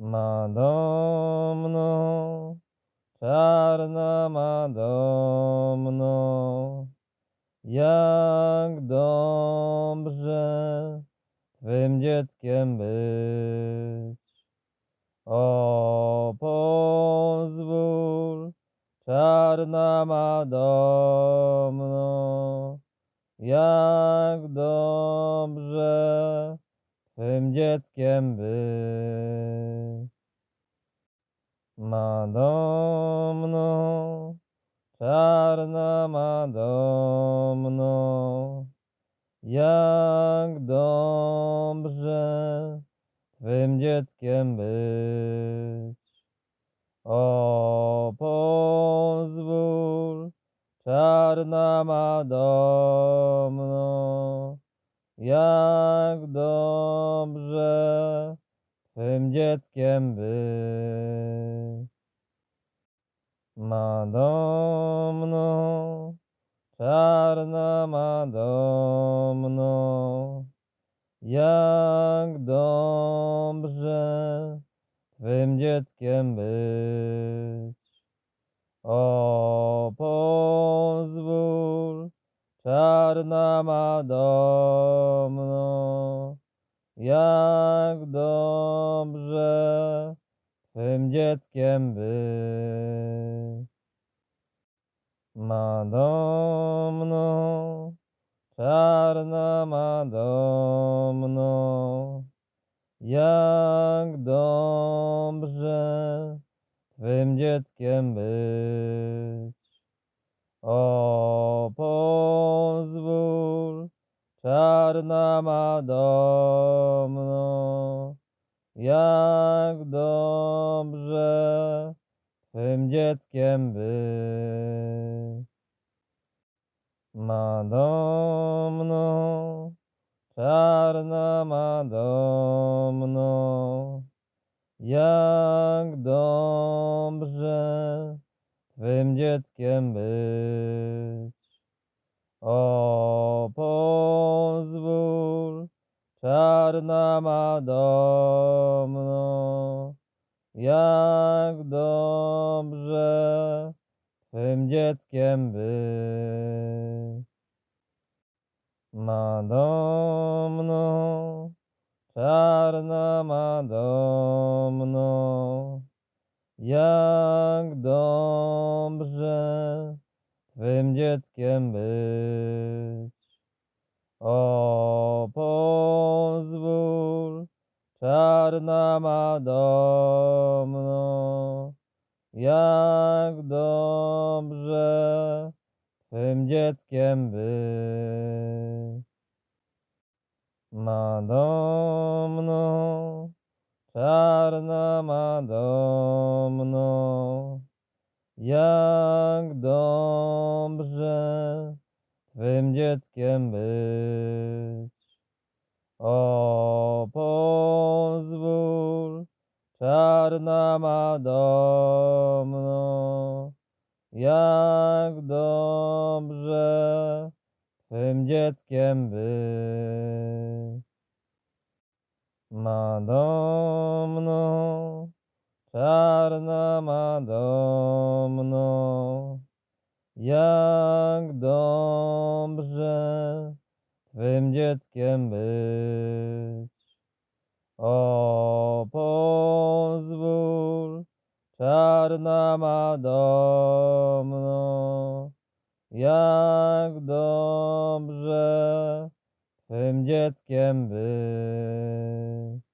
Madamno, czarna Madamno, jak dobrze Twym dzieckiem być. O, pozwól, czarna Madamno, jak dobrze Twym dzieckiem być. Madamno, czarna Madamno, jak dobrze Twym dzieckiem być. O, pozwól, czarna Madamno, jak dobrze Twym dzieckiem być. Madamno, czarna Madamno, jak dobrze Twym dzieckiem być. O, pozwól, czarna Madamno, jak dobrze Twym dzieckiem być. Madamno, czarna Madamno, jak dobrze Twym dzieckiem być. O, pozwól, czarna Madamno, jak dobrze Twym dzieckiem być. Madamno, czarna Madamno, jak dobrze Twym dzieckiem być. O, czarna Madamno, jak dobrze Twym dzieckiem być. Madamno, czarna Madamno, jak dobrze Twym dzieckiem być. O, czarna Madamno, jak dobrze Twym dzieckiem być. Madamno, czarna Madamno, jak dobrze Twym dzieckiem być. O, czarna Madamno, jak dobrze Twym dzieckiem być. Madamno, czarna Madamno, jak dobrze Twym dzieckiem być. Czarna Madamno, jak dobrze Twym dzieckiem być.